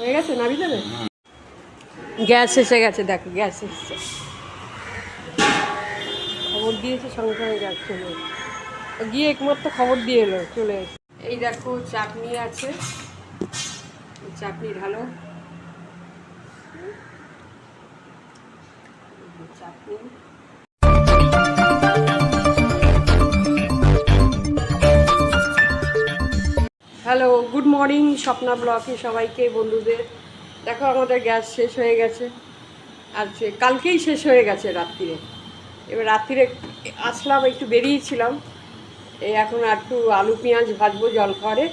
হয়ে গেছে নাবি দেবে? গ্যাস এসে গেছে দেখো গ্যাস এসছে। খবর দিয়েছে সঙ্গে সঙ্গে গ্যাস চলে গিয়ে একমাত্র খবর দিয়ে এলো চলে এসে এই দেখো চাটনি আছে। চাটনি ঢালো। চাটনি। হ্যালো গুড মর্নিং স্বপ্না ব্লকে সবাইকে, বন্ধুদের। দেখো, আমাদের গ্যাস শেষ হয়ে গেছে। আজকে, কালকেই শেষ হয়ে গেছে রাত্রিরে। এবার রাত্রিরে আসলাম, একটু বেরিয়েছিলাম। এই এখন একটু আলু, পেঁয়াজ ভাজবো জল খাওয়ারে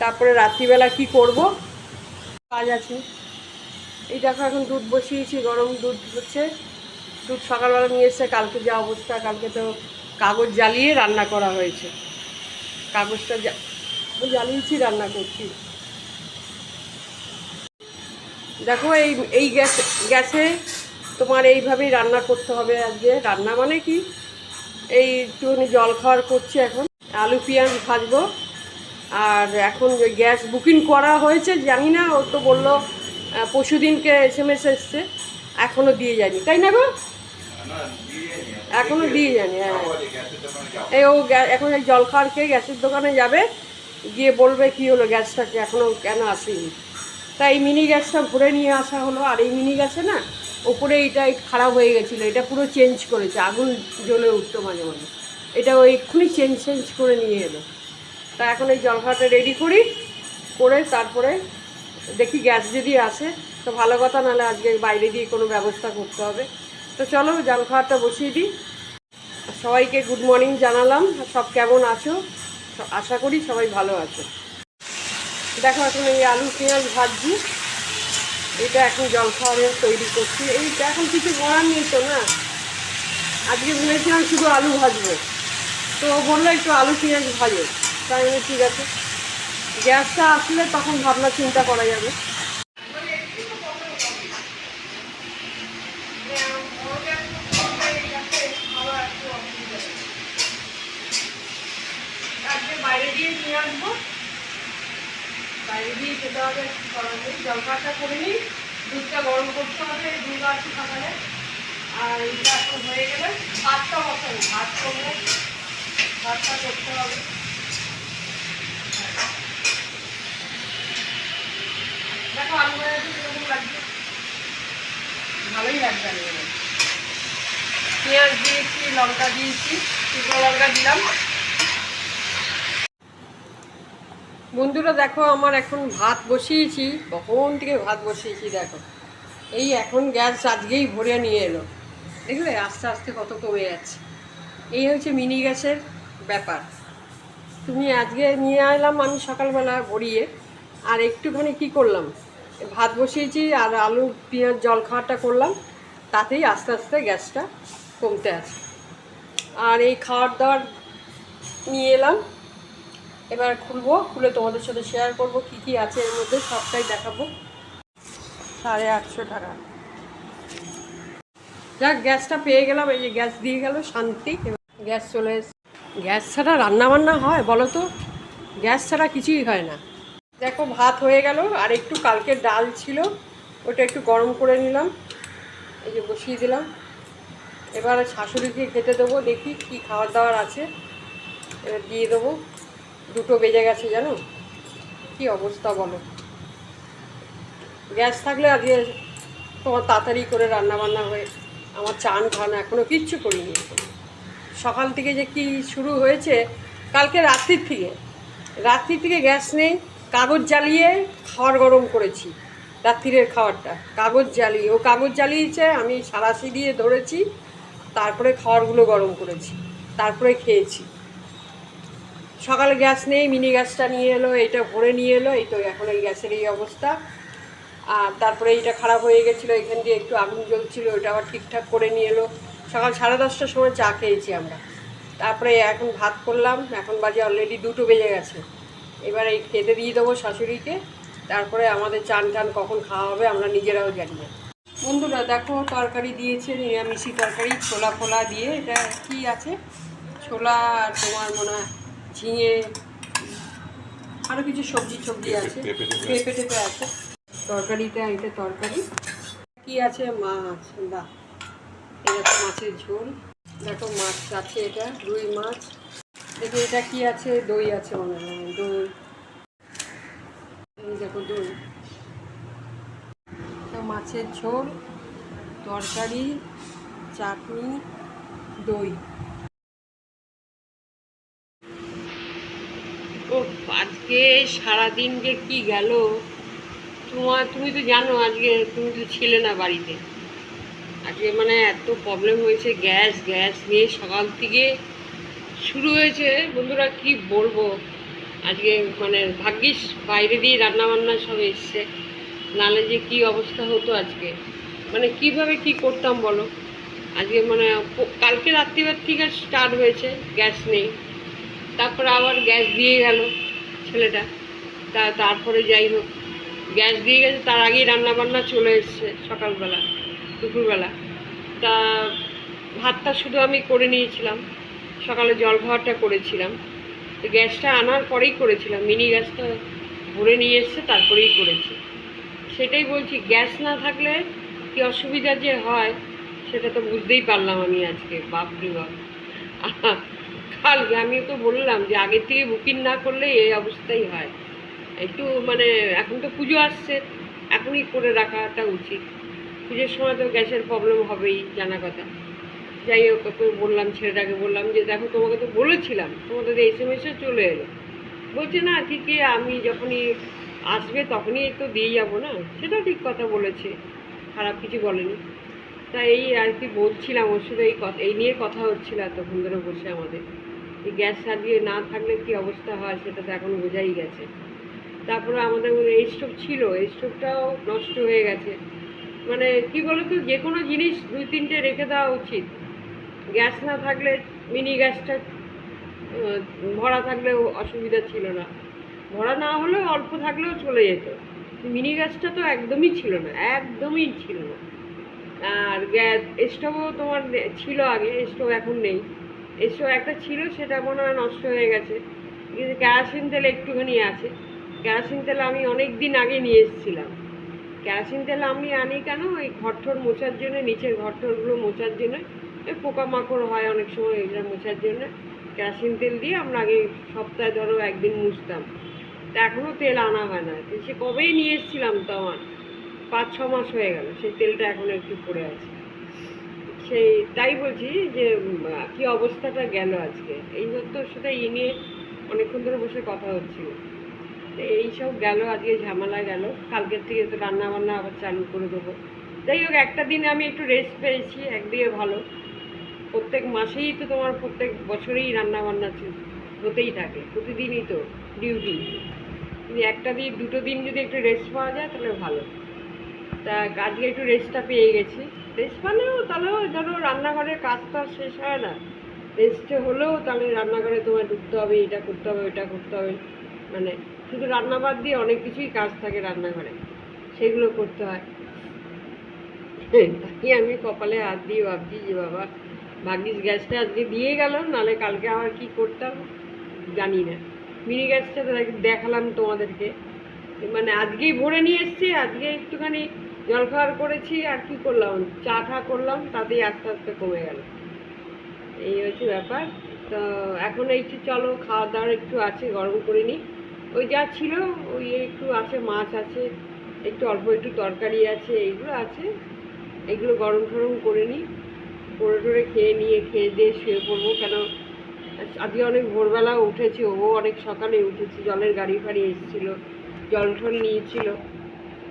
তারপরে রাত্রিবেলা কি করব? কাজ আছে। এই দেখো, এখন দুধ বসিয়েছি, গরম দুধ হচ্ছে। দুধ সকালবেলা নিয়ে এসছে কালকে যা অবস্থা, কালকে তো কাগজ জ্বালিয়ে রান্না করা হয়েছে। কাগজটা জা- জ্বালিয়েছি রান্না করছি। দেখো এই এই গ্যাস গ্যাসে তোমার এইভাবেই রান্না করতে হবে আজকে। রান্না মানে কি? এই একটুখানি জল খাওয়ার করছি এখন। আলু পেঁয়াজ ভাজবো। আর এখন যে গ্যাস বুকিং করা হয়েছে জানি না ও তো বলল আহ, পরশুদিনকে এস এম এস এসছে। এখনও দিয়ে যায়নি। তাই না গো? এখনও দিয়ে যায়নি হ্যাঁ। এই ও এখন এই জল খাওয়ার খেয়ে গ্যাসের দোকানে যাবে। গিয়ে বলবে কি হলো গ্যাসটাকে এখনও কেন আসেনি? তাই এই মিনি গ্যাসটা ভরে নিয়ে আসা হলো, আর এই মিনি গ্যাসে না ওপরে এটা খারাপ হয়ে গেছিল, এটা পুরো চেঞ্জ করেছে, আগুন জ্বলে উঠতো মাঝে মাঝে। এটা ওই এক্ষুনি চেঞ্জ চেঞ্জ করে নিয়ে এলো। তা এখন এই জল খাওয়াটা রেডি করি, করে তারপরে দেখি গ্যাস যদি আসে, তো ভালো কথা, নাহলে আজকে বাইরে দিয়ে কোনো ব্যবস্থা করতে হবে। তো চলো জল খাওয়াটা বসিয়ে দিই। সবাইকে গুড মর্নিং জানালাম, সব কেমন আছো? আশা করি সবাই ভালো আছে। দেখো এখন এই আলু, পেঁয়াজ ভাজছি। এটা এখন জল খাওয়ারের তৈরি করছি। এইটা এখন কিছু করার নেই তো না। আজকে ভেবেছিলাম শুধু আলু ভাজবো। তো বলল একটু আলু, পেঁয়াজ ভাজে। তাই আমি ঠিক আছে। গ্যাসটা আসলে তখন ভাবনা, চিন্তা করা যাবে আজকে বাইরে দিয়ে নিয়ে আসব বাইরে দিয়ে খেতে হবে একটু করার জলখাবারটা করে নিই দুধটা গরম করতে হবে, দুধ আছে সকালে আর এইটা এখন হয়ে গেলে ভাতটা বসাবো। ভাত করব ভাতটা করতে হবে। দেখো, আলু ভাজাটা কীরকম লাগছে? ভালোই লাগবে আলু ভাজা। পেঁয়াজ দিয়েছি, লঙ্কা দিয়েছি শুকনো লঙ্কা দিলাম। বন্ধুরা দেখো, আমার এখন ভাত বসিয়েছি। কখন থেকে ভাত বসিয়েছি, দেখো। এই এখন গ্যাস আজকেই ভরে নিয়ে এলো। দেখলে আস্তে আস্তে কত কমে যাচ্ছে। এই হচ্ছে মিনি গ্যাসের ব্যাপার। তুমি আজকে নিয়ে এলাম আমি সকালবেলা ভরিয়ে। আর একটুখানি কি করলাম? ভাত বসিয়েছি আর আলু, পেঁয়াজ, জল খাওয়াটা করলাম। তাতেই আস্তে আস্তে গ্যাসটা কমতে আছে। আর এই খাওয়ার দাওয়ার নিয়ে এলাম। এবার খুলবো, খুলে তোমাদের সাথে শেয়ার করব, কি কি আছে এর মধ্যে, সবটাই দেখাবো। সাড়ে আটশো টাকা। যাক, গ্যাসটা পেয়ে গেলাম, এই যে গ্যাস দিয়ে গেল, শান্তি। গ্যাস চলে গ্যাস ছাড়া রান্না বান্না হয়, বলো তো? গ্যাস ছাড়া কিছুই হয় না। দেখো, ভাত হয়ে গেল, আর একটু কালকে ডাল ছিল, ওটা একটু গরম করে নিলাম। এই যে বসিয়ে দিলাম। এবার শাশুড়িকে খেতে দেবো, দেখি কি খাবার দাবার আছে। এবার দিয়ে দেবো। দুটো বেজে গেছে জানো? কি অবস্থা বলো? গ্যাস থাকলে আজকে তোমার তাড়াতাড়ি করে রান্না বান্না হয়ে আমার চান খান এখনও কিচ্ছু করিনি। সকাল থেকে যে কি শুরু হয়েছে, কালকে রাত্রির থেকে। রাত্রির থেকে গ্যাস নেই, কাগজ জ্বালিয়ে খাবার গরম করেছি, রাত্রিরের খাবারটা। কাগজ জ্বালিয়ে, ও কাগজ জ্বালিয়েছে, আমি সারাশি দিয়ে ধরেছি, তারপরে খাবারগুলো গরম করেছি, তারপরে খেয়েছি। সকালে গ্যাস নেই, মিনি গ্যাসটা নিয়ে এলো এটা ভরে নিয়ে এলো, এই তো এখন এই গ্যাসের এই অবস্থা। আর তারপরে এইটা খারাপ হয়ে গেছিল, এখান দিয়ে একটু আগুন জ্বলছিল, ওটা আবার ঠিকঠাক করে নিয়ে এলো। সকাল সাড়ে দশটার সময় চা খেয়েছি আমরা। তারপরে এখন ভাত করলাম, এখন বাজে অলরেডি দুটো বেজে গেছে। এবার এই খেতে দিয়ে দেবো শাশুড়িকে, তারপরে আমাদের চান টান কখন খাওয়া হবে আমরা নিজেরাও জানি না। বন্ধুরা, দেখো তরকারি দিয়েছে, নিরামিষি তরকারি, ছোলা ফোলা দিয়ে, এটা কি আছে? ছোলা আর তোমার মনে হয় ঝিঙে আরও কিছু সবজি সবজি আছে। পেঁপে টেপে আছে। তরকারিতে এটা তরকারি। কি আছে? মাছ। বাহ। এটা মাছের ঝোল। দেখো মাছ আছে এটা রুই মাছ। দেখো এটা কি আছে? দই আছে মনে হয় দই। দেখো দই। মাছের ঝোল তরকারি চাটনি দই ও আজকে সারাদিন যে কি গেল তোমার তুমি তো জানো আজকে তুমি তো ছিলে না বাড়িতে। আজকে মানে এত প্রবলেম হয়েছে গ্যাস গ্যাস নিয়ে সকাল থেকে শুরু হয়েছে। বন্ধুরা, কি বলব? আজকে মানে ভাগ্যিস বাইরে দিয়ে রান্না বান্না সব এসছে। নালে যে কি অবস্থা হতো আজকে? মানে কীভাবে কি করতাম বলো? আজকে মানে কালকে রাত্রিবার থেকে স্টার্ট হয়েছে গ্যাস নেই তারপরে আবার গ্যাস দিয়ে গেল। ছেলেটা। তা তারপরে যাই হোক, গ্যাস দিয়ে গেছে, তার আগেই রান্না বান্না চলে এসছে সকালবেলা, দুপুরবেলা। তা ভাতটা শুধু আমি করে নিয়েছিলাম, সকালে জল খাওয়াটা করেছিলাম। তো গ্যাসটা আনার পরেই করেছিলাম, মিনি গ্যাসটা ভরে নিয়ে এসছে, তারপরেই করেছি। সেটাই বলছি, গ্যাস না থাকলে কি অসুবিধা যে হয়, সেটা তো বুঝতেই পারলাম আমি আজকে, বাপরে বাপ। কালকে আমি তো বললাম যে আগের থেকে বুকিং না করলে এই অবস্থাই হয়। একটু মানে এখন তো পুজো আসছে, এখনই করে রাখাটা উচিত। পুজোর সময় তো গ্যাসের প্রবলেম হবেই, জানা কথা। যাই হোক, ওকে বললাম, ছেলেটাকে বললাম যে দেখো, তোমাকে তো বলেছিলাম, তোমাদের এস এম এসে চলে এলো। বলছে, না, ঠিকই, আমি যখনই আসবে তখনই তো দিয়ে যাব না? সেটাও ঠিক কথা বলেছে। খারাপ কিছু বলেনি। তা এই আর কি বলছিলাম ওর সাথে এই কথা এই নিয়ে কথা হচ্ছিল এতক্ষণ ধরে বসে আমাদের। এই গ্যাস সাজিয়ে না থাকলে কি অবস্থা হয় সেটা তো এখন বোঝাই গেছে। তারপরে আমাদের এই স্টোভ ছিল, এই স্টোভটাও নষ্ট হয়ে গেছে। মানে কি বলতো যে কোনো জিনিস দুই, তিনটে রেখে দেওয়া উচিত। গ্যাস না থাকলে মিনি গ্যাসটা ভরা থাকলেও অসুবিধা ছিল না। ভরা না হলেও অল্প থাকলেও চলে যেত। মিনি গ্যাসটা তো একদমই ছিল না, একদমই ছিল না। আর গ্যাস স্টোভও তোমার ছিল আগে স্টোভ এখন নেই। স্টোভ একটা ছিল, সেটা মনে হয় নষ্ট হয়ে গেছে। কিন্তু কেরাসিন তেল একটুখানি আছে। কেরাসিন তেল আমি অনেক দিন আগে নিয়ে এসেছিলাম। কেরাসিন তেল আমি আনি কেন? ওই ঘরঠর মোছার জন্য, নিচের ঘরঠরগুলো মোছার জন্য। ওই পোকামাকড় হয় অনেক সময়, এগুলো মোছার জন্য। কেরাসিন তেল দিয়ে আমরা আগে সপ্তাহে ধরো একদিন মুছতাম। তা এখনও তেল আনা হয় না। সে কবেই নিয়ে এসেছিলাম তো আমার। পাঁচ, ছ মাস হয়ে গেল, সেই তেলটা এখনও একটু পড়ে আছে। সেই, তাই বলছি যে কি অবস্থাটা গেল আজকে? এই হতো সেটা ই নিয়ে অনেকক্ষণ ধরে বসে কথা হচ্ছিল। এইসব গেল, আজকে ঝামেলা গেল। কালকের থেকে তো রান্না বান্না আবার চালু করে দেবো। যাই হোক, একটা দিন আমি একটু রেস্ট পেয়েছি, একদিকে ভালো। প্রত্যেক মাসেই তো তোমার প্রত্যেক বছরেই রান্না বান্না হতেই থাকে, প্রতিদিনই তো ডিউটি একটা দিন, দুটো দিন যদি একটু রেস্ট পাওয়া যায়, তাহলে ভালো। তা আজকে একটু রেস্টটা পেয়ে গেছি। রেস্ট পালেও তাহলেও ধরো রান্নাঘরের কাজ তো আর শেষ হয় না। রেস্টে হলেও তাহলে রান্নাঘরে তোমার ঢুকতে হবে, এটা করতে হবে ওটা করতে হবে। মানে শুধু রান্না বাদ দিয়ে অনেক কিছুই কাজ থাকে রান্নাঘরে। সেগুলো করতে হয়। তাই আমি কপালে হাত দিয়ে ভাবছি যে বাবা, ভাগ্যিস গ্যাসটা আজকে দিয়ে গেল, নাহলে কালকে আবার কি করতাম? জানি না। মিনি গ্যাসটা দেখ- দেখালাম তোমাদেরকে। মানে আজকেই ভরে নিয়ে এসছি, আজকে একটুখানি জলখাবার করেছি আর কি করলাম? চা টা করলাম, তাতেই আস্তে আস্তে কমে গেল। এই হচ্ছে ব্যাপার। তো এখন এই চলো খাওয়া দাওয়ার একটু আছে, গরম করে নিই। ওই যা ছিল, ওই একটু আছে, মাছ আছে, একটু অল্প একটু তরকারি আছে, এইগুলো আছে। এগুলো গরম টরম করে নিই। করে টরে খেয়ে নিয়ে, খেয়ে দিয়ে শুয়ে পড়ব। কেন, আজকে অনেক ভোরবেলা উঠেছি, ও অনেক সকালে উঠেছি, জলের গাড়ি ফাড়ি এসেছিল, জল টল নিয়েছিল।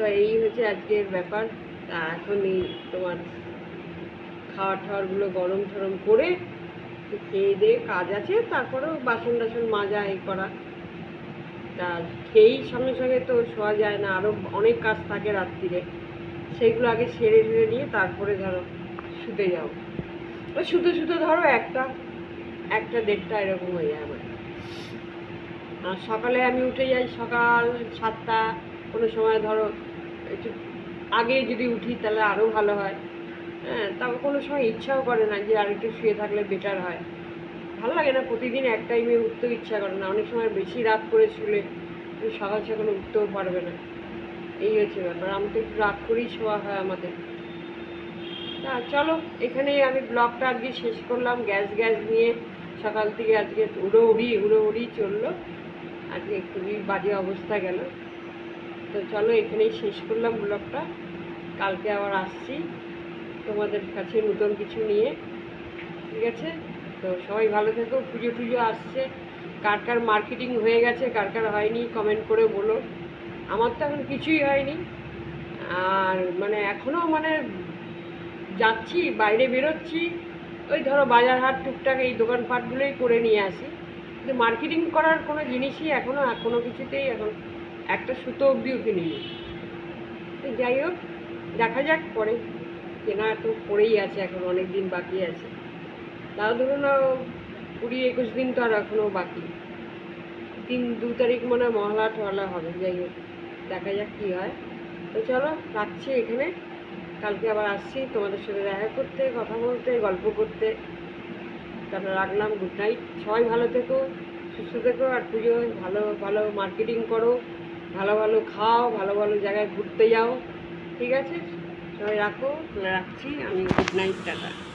তো এই হচ্ছে আজকের ব্যাপার। তা এখনই তোমার খাওয়ার টাওয়ারগুলো গরম টরম করে খেয়ে দিয়ে কাজ আছে, তারপরেও বাসন টাসন মাজা এই করা। তা খেয়েই সঙ্গে সঙ্গে তো শোয়া যায় না আরও অনেক কাজ থাকে রাত্রিরে। সেইগুলো আগে সেরে সেরে নিয়ে তারপরে ধরো শুতে যাও। ওই শুতে শুতে ধরো একটা একটা দেড়টা এরকম হয়ে যায় আমার। আর সকালে আমি উঠে যাই সকাল সাতটা, কোনো সময় ধরো একটু আগে যদি উঠি তাহলে আরও ভালো হয়। হ্যাঁ তাও কোনো সময় ইচ্ছাও করে না যে আর একটু শুয়ে থাকলে বেটার হয়। ভালো লাগে না, প্রতিদিন এক টাইমে উঠতেও ইচ্ছা করে না। অনেক সময় বেশি রাত করে শুলে সকাল সকালে উঠতেও পারবে না। এই হচ্ছে ব্যাপার। আমি তো একটু রাত করেই শোয়া হয় আমাদের। তা চলো এখানে আমি ব্লগটা আজকে শেষ করলাম। গ্যাস গ্যাস নিয়ে সকাল থেকে আজকে উড়ো উড়ি উড়ো উড়ি চলল। আজকে খুবই বাজে অবস্থা গেল। তো চলো এখানেই শেষ করলাম ব্লগটা। কালকে আবার আসছি তোমাদের কাছে নতুন কিছু নিয়ে। ঠিক আছে? তো সবাই ভালো থেকো। পুজো টুজো আসছে। কার কার মার্কেটিং হয়ে গেছে, কার কার হয়নি কমেন্ট করে বলো। আমার তো এখন কিছুই হয়নি। আর মানে এখনও মানে যাচ্ছি, বাইরে বেরোচ্ছি। ওই ধরো বাজার হাট, টুকটাক এই দোকানপাটগুলোই করে নিয়ে আসি। কিন্তু মার্কেটিং করার কোনো জিনিসই এখনও কোনো কিছুতেই এখন একটা সুতো অবধিও কিনিনি তো যাই হোক, দেখা যাক পরে। কেনা তো পড়েই আছে, এখন অনেক দিন বাকি আছে। তাও ধরুন কুড়ি একুশ দিন তো আর এখনও বাকি। তিন, দু তারিখ মনে হয় মহলা টহলা হবে, যাই হোক, দেখা যাক কী হয়। তো চলো, রাখছি এখানে। কালকে আবার আসছি, তোমাদের সাথে দেখা করতে, কথা বলতে, গল্প করতে। তারপরে রাখলাম গুড নাইট সবাই ভালো থেকো, সুস্থ থেকো, আর পুজো, ভালো ভালো মার্কেটিং করো। ভালো ভালো খাও, ভালো ভালো জায়গায় ঘুরতে যাও, ঠিক আছে? সবাই রাখো রাখছি, আমি গুড নাইট টাটা।